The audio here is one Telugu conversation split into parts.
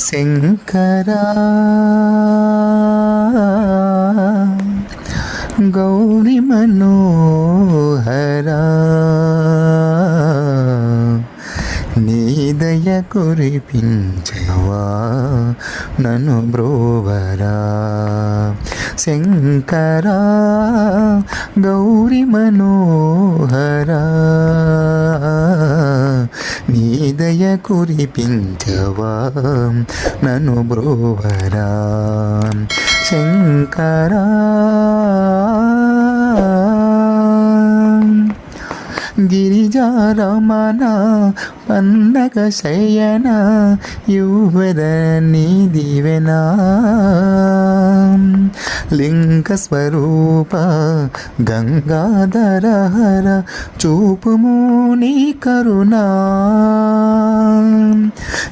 శంకరా. గౌరీ మనోహరా. నీదయ కురిపించవా నను బ్రోవరా. శంకరా గౌరీ మనోహరా. నీ దయ కురిపించవా నను బ్రోవరా శంకరా. గిరిజారమణ పండగ శయన యువర నీ దివెనా లింగ స్వరూప గంగాధర హర చూపుము నీ కరుణా.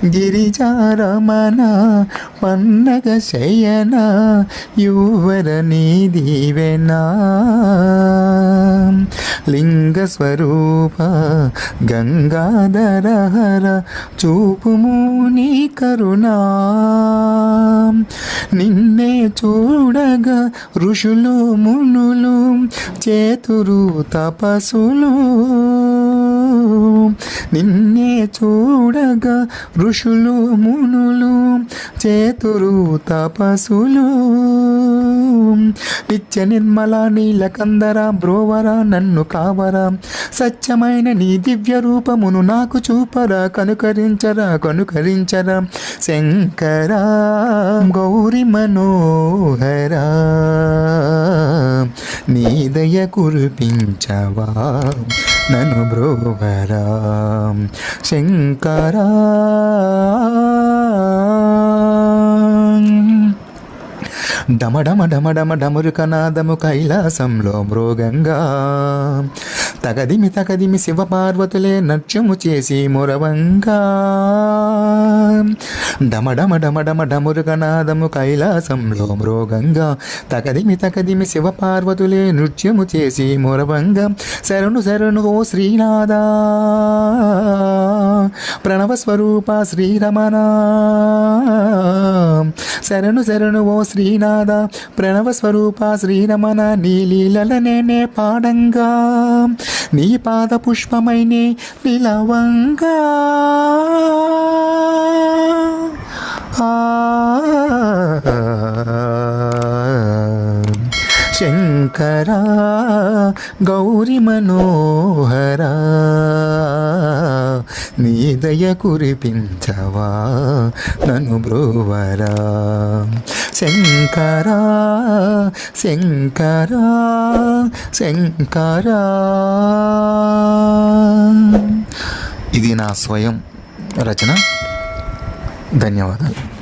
గిరిజారమణ పండగ శయన యువర నీ లింగ స్వరూప గంగాధర హర చూపుము నీ కరుణా. నిన్నే చూడగా ఋషులు మునులు చేతురు తపసులు నిన్నే చూడగా ఋషులు మునులు చేతురు తపసులు నిత్య నిర్మల నీలకందర బ్రోవర నన్ను కావరా. సత్యమైన నీ దివ్య రూపమును నాకు చూపరా. కనుకరించరా కనుకరించరా. శంకరా గౌరి మనోహరా. నీ దయ కురిపించవా నన్ను బ్రోవరా. శంకరా. డమడమ డమడమ డమురుకనాదము కైలాసంలో మృగంగా తగదిమి తగదిమి శివపార్వతులే నృత్యము చేసి మురవంగా. డమడమ డమడమ డమురుగనాదము కైలాసంలో మృగంగా. తగదిమి తగదిమి శివపార్వతులే నృత్యము చేసి మురవంగా. శరణు శరణు ఓ శ్రీనాథ. ప్రణవస్వరూప శ్రీరమణ. శరణు శరణు ఓ శ్రీనాథ. ప్రణవస్వరూప శ్రీరమణ. నీలీలలనే పాడంగా. నీ పాద పుష్పమైనే నిలవంగా శంకరా. గౌరి మనోహరా నీ దయ కురిపించవా నను బ్రోవరా? శంకరా శంకరా శంకరా. ఇది నా స్వయం రచన. ధన్యవాదాలు.